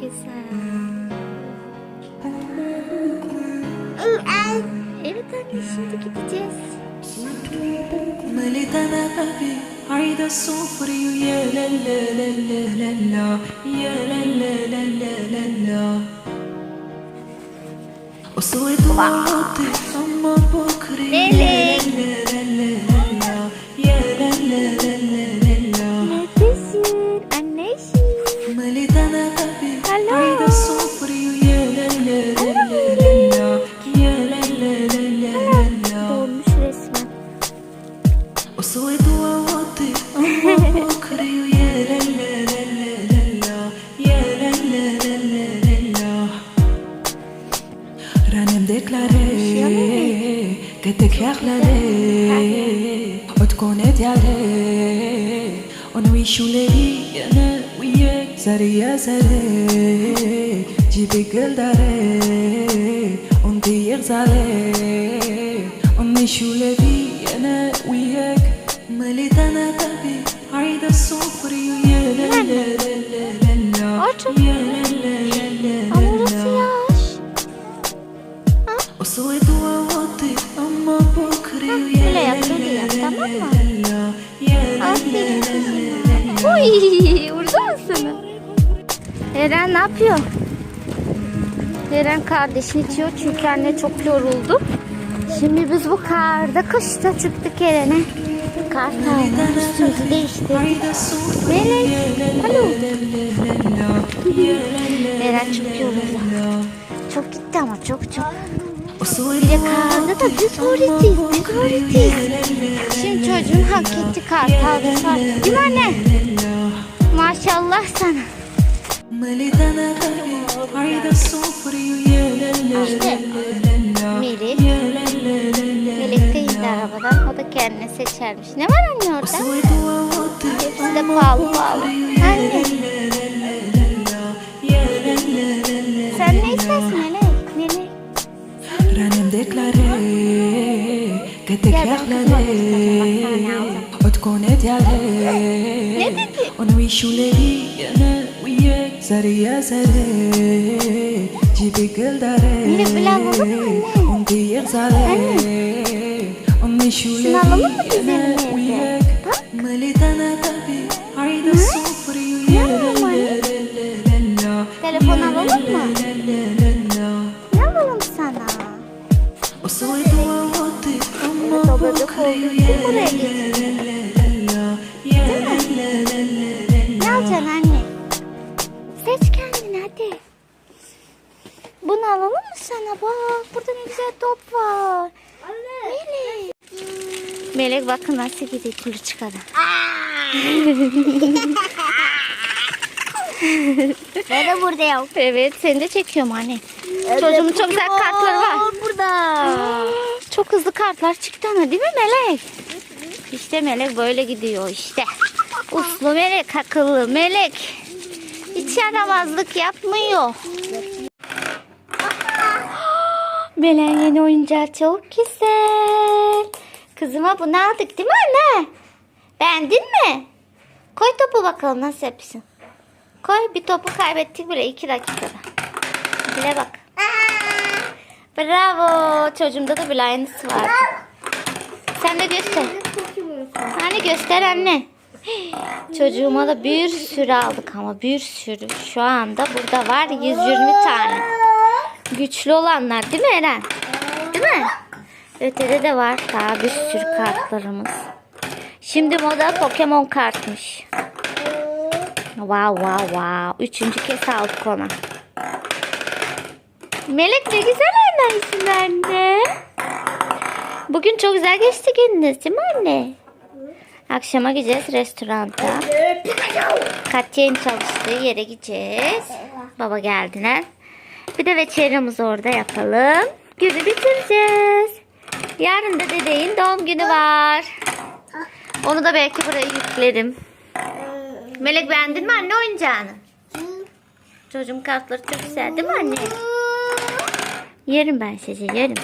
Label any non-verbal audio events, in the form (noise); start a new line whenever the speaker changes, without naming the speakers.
güzel. Evet anne şimdi gideceğiz.
مليت انا قلبي عايدة الصفر يا لا لا لا لا لا لا يا لا لا لا لا لا لا وصوت وعطي اما بكري يا لا لا لا لا قدك يا خلالي وتكون ديالي ونعيشو ليلي أنا وياك ساري يا ساري جيبي قل داري ونطير زالي ونعيشو ليلي أنا وياك مليت أنا قلبي عايدة الصفري ويا لا لا لا يا لا لا
Uy, vurdu mu sana? Eren ne yapıyor? Eren kardeşini itiyor çünkü anne çok yoruldu. Şimdi biz bu karda kışta çıktık Eren'e. Kar tağına üstümüzü değiştirdik. Melek, alo. Eren çok yoruldu. Çok gitti ama çok çok. Bir de karda da biz horitiz, biz horitiz. Şimdi çocuğun hak etti kar tağına. Değil mi anne? sana. İşte Melih. Birlikteyiz arabadan. O da kendine seçermiş. Ne var anne orada? Hepsi de pahalı pahalı. Anne.
كونت
يا
ليل. ونعيشو ليلي أنا وياك.
سريع سريع جيبك كل
ونطير
وندير زعلي ونعيشو
ليلي
أنا
وياك. مليت أنا قلبي عيد الصفر يا لا لا لا لا لا لا لا لا لا.
Bunu alalım mı sana? Bak burada ne güzel top var. Melek. Melek bakın nasıl gidiyor kuluçkada. (laughs)
Ben de buradayım.
Evet seni de çekiyorum anne. Çocuğumun çok güzel kartları var.
Burada. (gasps)
Çok hızlı kartlar çıktı ama değil mi Melek? İşte Melek böyle gidiyor işte. Uslu Melek, akıllı Melek. Hiç yaramazlık yapmıyor. Melek'in yeni oyuncağı çok güzel. Kızıma bunu aldık değil mi anne? Beğendin mi? Koy topu bakalım nasıl yapıyorsun. Koy bir topu kaybettik bile iki dakikada. Bile bak. Bravo. Çocuğumda da bile aynısı var. Sen de göster. Hani göster anne. Çocuğuma da bir sürü aldık ama bir sürü. Şu anda burada var 120 tane. Güçlü olanlar değil mi Eren? Değil mi? Ötede de var daha bir sürü kartlarımız. Şimdi moda Pokemon kartmış. Wow wow wow. Üçüncü kez aldık ona. Melek ne güzel oynayışsın anne. Bugün çok güzel geçti gününüz değil mi anne? Akşama gideceğiz restoranta. Katya'nın çalıştığı yere gideceğiz. Baba geldiler. Bir de veçerimizi orada yapalım. Günü bitireceğiz. Yarın da dedeğin doğum günü var. Onu da belki buraya yüklerim. Melek beğendin mi anne oyuncağını? Çocuğum kartları çok güzel değil mi anne? Yerim ben sizi yerim.